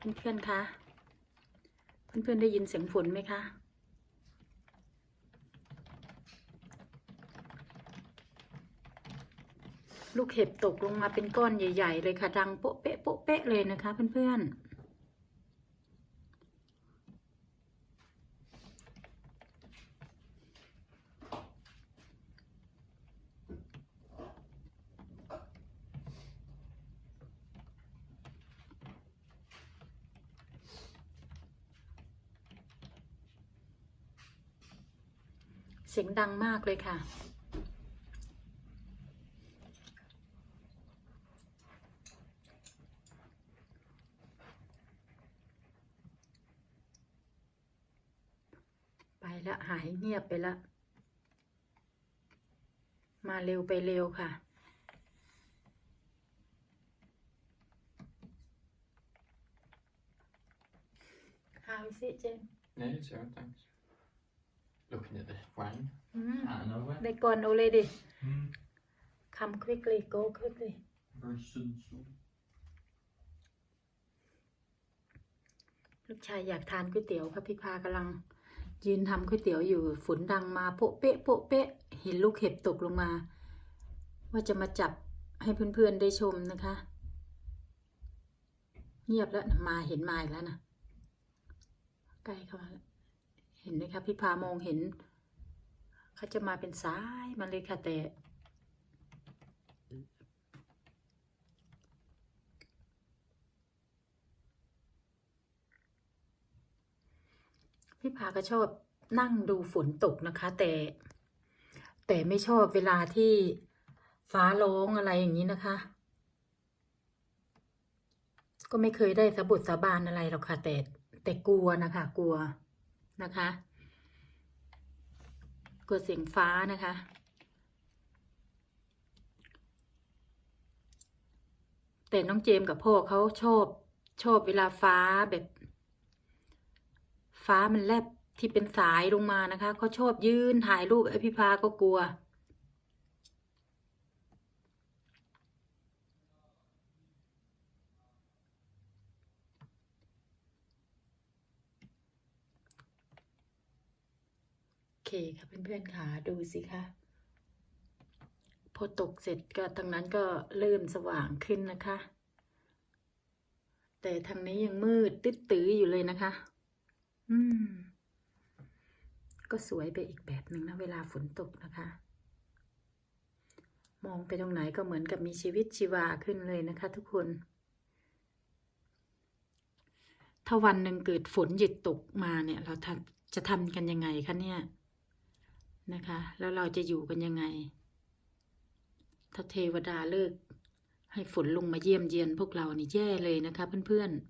เพื่อนๆคะ เพื่อนๆได้ยินเสียงฝนไหมคะ ลูกเห็บตกลงมาเป็นก้อนใหญ่ ๆ เลยค่ะ ดังโป๊ะเป๊ะโป๊ะเป๊ะเลยนะคะ เพื่อนๆ เสียงดังมากเลยค่ะ ไปละหายเงียบไปละ มาเร็วไปเร็วค่ะ How is it, Jen? No, it's alright, thanks. Looking at the rain Mm. out of nowhere. They gone already. Mm. Come quickly, go quickly. Very sudden storm. ลูกชายอยากทานก๋วยเตี๋ยวค่ะพี่พากำลังยืนทำก๋วยเตี๋ยวอยู่ฝนดังมาโปะเป๊ะโปะเป๊ะเห็นลูกเห็บตกลงมา ว่าจะมาจับให้เพื่อนๆได้ชมนะคะ เงียบแล้วนะมาเห็นมาอีกแล้วนะใกล้เข้ามาแล้ว เห็นไหมคะพี่พามองเห็นเขาจะมาเป็นสายมาเลยค่ะแต่พี่พาก็ชอบนั่งดูฝนตกนะคะ แต่ แต่ไม่ชอบเวลาที่ฟ้าร้องอะไรอย่างนี้นะคะ ก็ไม่เคยได้สะบุดสาบานอะไรหรอกค่ะแต่แต่กลัวนะคะ กลัว นะคะ กดเสียงฟ้านะคะ แต่น้องเจมส์กับพ่อเขาชอบชอบเวลาฟ้าแบบ ฟ้ามันแลบที่เป็นสายลงมานะคะเขาชอบยืนถ่ายรูปไอพิพาก็กลัว เคค่ะเพื่อนๆค่ะดูสิคะพอตกเสร็จก็ทางนั้นก็เริ่มสว่างขึ้นนะคะ แต่ทางนี้ยังมืดตึ๊ดตื้ออยู่เลยนะคะ อืม ก็สวยไปอีกแบบหนึ่งนะเวลาฝนตกนะคะ มองไปตรงไหนก็เหมือนกับมีชีวิตชีวาขึ้นเลยนะคะ ทุกคนถ้าวันหนึ่งเกิดฝนหยุดตกมาเนี่ย เราจะทำกันยังไงคะเนี่ย นะคะ แล้วเราจะอยู่กันยังไง ถ้าเทวดาเลิก ให้ฝนลงมาเยี่ยมเยียนพวกเรานี่แย่เลยนะคะเพื่อนๆ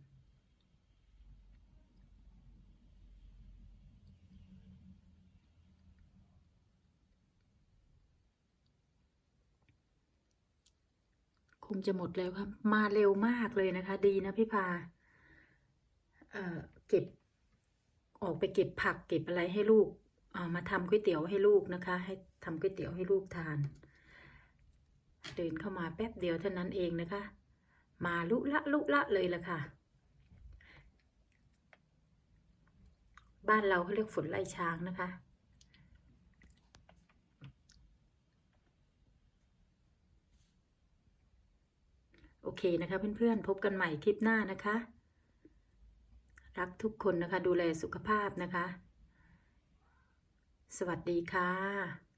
คงจะหมดแล้วครับ มาเร็วมากเลยนะคะ ดีนะพี่พาเอ่อเก็บ ออกไปเก็บผักเก็บอะไรให้ลูก มาทำก๋วยเตี๋ยวให้ลูกนะคะ ให้ทำก๋วยเตี๋ยวให้ลูกทาน เดินเข้ามาแป๊บเดียวเท่านั้นเองนะคะ มาลุละลุละเลยละค่ะ บ้านเราเขาเรียกฝนไล่ช้างนะคะโอเคนะคะเพื่อนๆ พบกันใหม่คลิปหน้านะคะ รักทุกคนนะคะ ดูแลสุขภาพนะคะ สวัสดีค่ะ